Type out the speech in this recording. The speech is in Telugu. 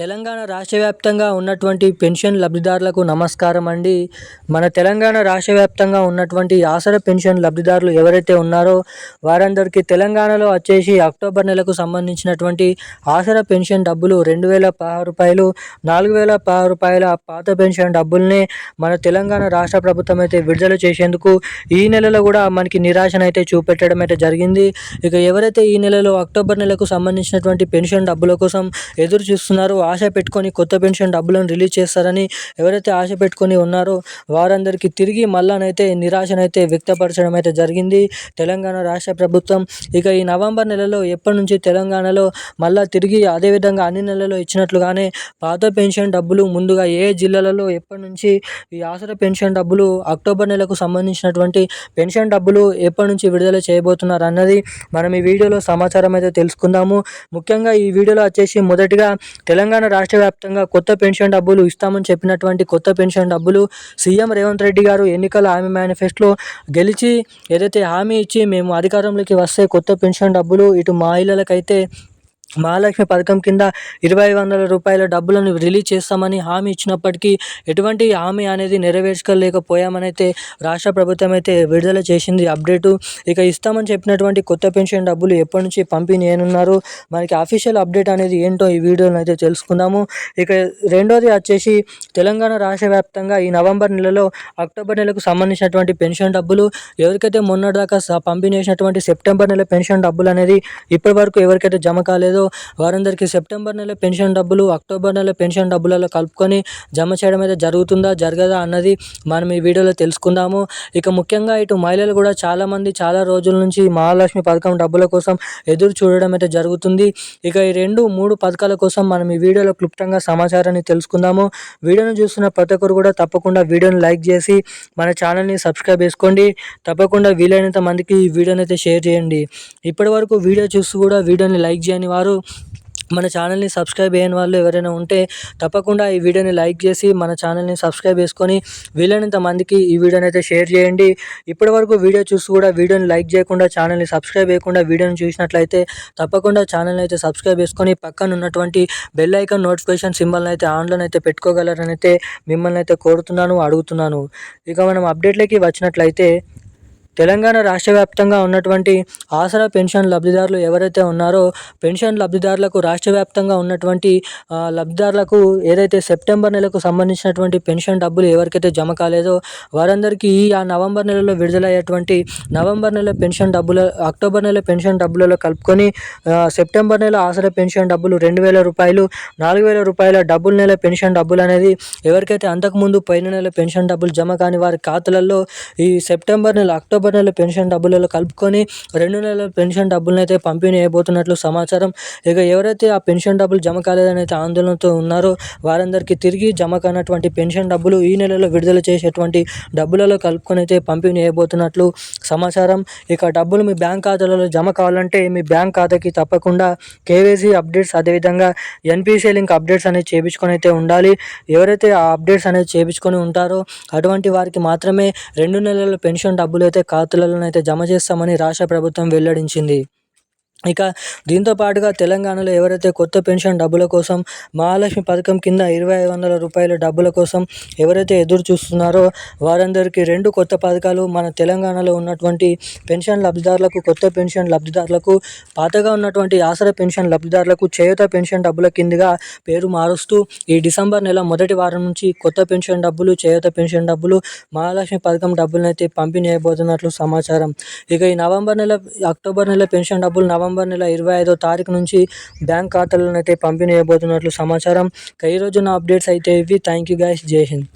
తెలంగాణ రాష్ట్ర వ్యాప్తంగా ఉన్నటువంటి పెన్షన్ లబ్ధిదారులకు నమస్కారం అండి. మన తెలంగాణ రాష్ట్ర వ్యాప్తంగా ఉన్నటువంటి ఆసర పెన్షన్ లబ్ధిదారులు ఎవరైతే ఉన్నారో వారందరికీ తెలంగాణలో వచ్చేసి అక్టోబర్ నెలకు సంబంధించినటువంటి ఆసర పెన్షన్ డబ్బులు రెండు వేల పదహారు రూపాయలు నాలుగు వేల పదహారు రూపాయల పాత పెన్షన్ డబ్బుల్ని మన తెలంగాణ రాష్ట్ర ప్రభుత్వం అయితే విడుదల చేసేందుకు ఈ నెలలో కూడా మనకి నిరాశనైతే చూపెట్టడం అయితే జరిగింది. ఇక ఎవరైతే ఈ నెలలో అక్టోబర్ నెలకు సంబంధించినటువంటి పెన్షన్ డబ్బుల కోసం ఎదురు చూస్తున్నారో ఆశ పెట్టుకొని కొత్త పెన్షన్ డబ్బులను రిలీజ్ చేస్తారని ఎవరైతే ఆశ పెట్టుకొని ఉన్నారో వారందరికీ తిరిగి మళ్ళానైతే నిరాశనైతే వ్యక్తపరచడం అయితే జరిగింది. తెలంగాణ రాష్ట్ర ప్రభుత్వం ఇక ఈ నవంబర్ నెలలో ఎప్పటి నుంచి తెలంగాణలో మళ్ళా తిరిగి అదేవిధంగా అన్ని నెలల్లో ఇచ్చినట్లుగానే పాత పెన్షన్ డబ్బులు ముందుగా ఏ జిల్లాలలో ఎప్పటి నుంచి ఈ ఆసర పెన్షన్ డబ్బులు అక్టోబర్ నెలకు సంబంధించినటువంటి పెన్షన్ డబ్బులు ఎప్పటి నుంచి విడుదల చేయబోతున్నారు అన్నది మనం ఈ వీడియోలో సమాచారం అయితే తెలుసుకుందాము. ముఖ్యంగా ఈ వీడియోలో వచ్చేసి మొదటిగా తెలంగాణ రాష్ట్ర వ్యాప్తంగా కొత్త పెన్షన్ డబ్బులు ఇస్తామని చెప్పినటువంటి కొత్త పెన్షన్ డబ్బులు సీఎం రేవంత్ రెడ్డి గారు ఎన్నికల హామీ మేనిఫెస్టోలో గెలిచి ఏదైతే హామీ ఇచ్చి మేము అధికారంలోకి వస్తే కొత్త పెన్షన్ డబ్బులు ఇటు మహిళలకైతే మహాలక్ష్మి పథకం కింద ఇరవై వందల రూపాయల డబ్బులను రిలీజ్ చేస్తామని హామీ ఇచ్చినప్పటికీ ఎటువంటి హామీ అనేది నెరవేర్చుకోలేకపోయామనైతే రాష్ట్ర ప్రభుత్వం అయితే విడుదల చేసింది అప్డేటు. ఇక ఇస్తామని చెప్పినటువంటి కొత్త పెన్షన్ డబ్బులు ఎప్పటి నుంచి పంపిణీ చేయనున్నారు మనకి అఫీషియల్ అప్డేట్ అనేది ఏంటో ఈ వీడియోలో అయితే తెలుసుకుందాము. ఇక రెండోది వచ్చేసి తెలంగాణ రాష్ట్ర వ్యాప్తంగా ఈ నవంబర్ నెలలో అక్టోబర్ నెలకు సంబంధించినటువంటి పెన్షన్ డబ్బులు ఎవరికైతే మొన్నటిదాకా పంపిణీ చేసినటువంటి సెప్టెంబర్ నెల పెన్షన్ డబ్బులు అనేది ఇప్పటి వరకు ఎవరికైతే జమ కాలేదో వారందరికీ సెప్టెంబర్ నెల పెన్షన్ డబ్బులు అక్టోబర్ నెల పెన్షన్ డబ్బులలో కలుపుకొని జమ చేయడం అయితే జరుగుతుందా జరగదా అన్నది మనం ఈ వీడియోలో తెలుసుకుందాము. ఇక ముఖ్యంగా ఇటు మహిళలు కూడా చాలామంది చాలా రోజుల నుంచి మహాలక్ష్మి పథకం డబ్బుల కోసం ఎదురు చూడడం అయితే జరుగుతుంది. ఇక ఈ రెండు మూడు పథకాల కోసం మనం ఈ వీడియోలో క్లుప్తంగా సమాచారాన్ని తెలుసుకుందాము. వీడియోను చూస్తున్న ప్రతి ఒక్కరు కూడా తప్పకుండా వీడియోని లైక్ చేసి మన ఛానల్ని సబ్స్క్రైబ్ చేసుకోండి. తప్పకుండా వీలైనంత మందికి ఈ వీడియోని అయితే షేర్ చేయండి. ఇప్పటి వరకు వీడియో చూస్తూ కూడా వీడియోని లైక్ చేయని వారు మన ఛానల్ని సబ్స్క్రైబ్ చేయని వాళ్ళు ఎవరైనా ఉంటే తప్పకుండా ఈ వీడియోని లైక్ చేసి మన ఛానల్ని సబ్స్క్రైబ్ చేసుకొని వీలైనంత మందికి ఈ వీడియోని అయితే షేర్ చేయండి. ఇప్పటి వరకు వీడియో చూసి కూడా వీడియోని లైక్ చేయకుండా ఛానల్ని సబ్స్క్రైబ్ చేయకుండా వీడియోని చూసినట్లయితే తప్పకుండా ఛానల్ని అయితే సబ్స్క్రైబ్ చేసుకొని పక్కన ఉన్నటువంటి బెల్ ఐకాన్ నోటిఫికేషన్ సింబల్ని అయితే ఆన్లైన్ అయితే పెట్టుకోగలరని అయితే మిమ్మల్ని అయితే కోరుతున్నాను అడుగుతున్నాను. ఇక మనం అప్డేట్లకి వచ్చినట్లయితే తెలంగాణ రాష్ట్ర వ్యాప్తంగా ఉన్నటువంటి ఆసరా పెన్షన్ లబ్ధిదారులు ఎవరైతే ఉన్నారో పెన్షన్ లబ్ధిదారులకు రాష్ట్ర వ్యాప్తంగా ఉన్నటువంటి లబ్ధిదారులకు ఏదైతే సెప్టెంబర్ నెలకు సంబంధించినటువంటి పెన్షన్ డబ్బులు ఎవరికైతే జమ కాలేదో వారందరికీ ఈ ఆ నవంబర్ నెలలో విడుదలయ్యేటువంటి నవంబర్ నెల పెన్షన్ డబ్బుల అక్టోబర్ నెల పెన్షన్ డబ్బులలో కలుపుకొని సెప్టెంబర్ నెల ఆసరా పెన్షన్ డబ్బులు రెండు వేల రూపాయలు నాలుగు వేల రూపాయల డబ్బుల నెల పెన్షన్ డబ్బులు అనేది ఎవరికైతే అంతకుముందు పైన నెల పెన్షన్ డబ్బులు జమ కాని వారి ఖాతాలలో ఈ సెప్టెంబర్ నెల అక్టోబర్ నెల పెన్షన్ డబ్బులలో కలుపుకొని రెండు నెలల పెన్షన్ డబ్బులను అయితే పంపిణీ అయిపోతున్నట్లు సమాచారం. ఇక ఎవరైతే ఆ పెన్షన్ డబ్బులు జమ కాలేదని అయితే ఆందోళనతో ఉన్నారో వారందరికీ తిరిగి జమ కానటువంటి పెన్షన్ డబ్బులు ఈ నెలలో విడుదల చేసేటువంటి డబ్బులలో కలుపుకొని అయితే పంపిణీ అయిపోతున్నట్లు సమాచారం. ఇక డబ్బులు మీ బ్యాంక్ ఖాతాలలో జమ కావాలంటే మీ బ్యాంక్ ఖాతాకి తప్పకుండా కేవైసీ అప్డేట్స్ అదేవిధంగా ఎన్పిసిఐ లింక్ అప్డేట్స్ అనేది చేయించుకొని అయితే ఉండాలి. ఎవరైతే ఆ అప్డేట్స్ అనేది చేయించుకొని ఉంటారో అటువంటి వారికి మాత్రమే రెండు నెలల పెన్షన్ డబ్బులు అయితే ఖాతాలలోనైతే జమ చేస్తామని రాష్ట్ర ప్రభుత్వం వెల్లడించింది. ఇక దీంతో పాటుగా తెలంగాణలో ఎవరైతే కొత్త పెన్షన్ డబ్బుల కోసం మహాలక్ష్మి పథకం కింద ఇరవై ఐదు వందల రూపాయల డబ్బుల కోసం ఎవరైతే ఎదురు చూస్తున్నారో వారందరికీ రెండు కొత్త పథకాలు మన తెలంగాణలో ఉన్నటువంటి పెన్షన్ లబ్ధిదారులకు కొత్త పెన్షన్ లబ్ధిదారులకు పాతగా ఉన్నటువంటి ఆసరా పెన్షన్ లబ్ధిదారులకు చేయుత పెన్షన్ డబ్బుల కిందగా పేరు మారుస్తూ ఈ డిసెంబర్ నెల మొదటి వారం నుంచి కొత్త పెన్షన్ డబ్బులు చేయుత పెన్షన్ డబ్బులు మహాలక్ష్మి పథకం డబ్బులను అయితే పంపిణీ అయిపోతున్నట్లు సమాచారం. ఇక ఈ నవంబర్ నెల అక్టోబర్ నెల పెన్షన్ డబ్బులు నవంబర్ నవంబర్ నెల ఇరవై ఐదో తారీఖు నుంచి బ్యాంక్ ఖాతాలను అయితే పంపిణీ చేయబోతున్నట్లు సమాచారం. ఈ రోజు నా అప్డేట్స్ అయితే ఇవి. థ్యాంక్ యూ గైస్ జై హింద్.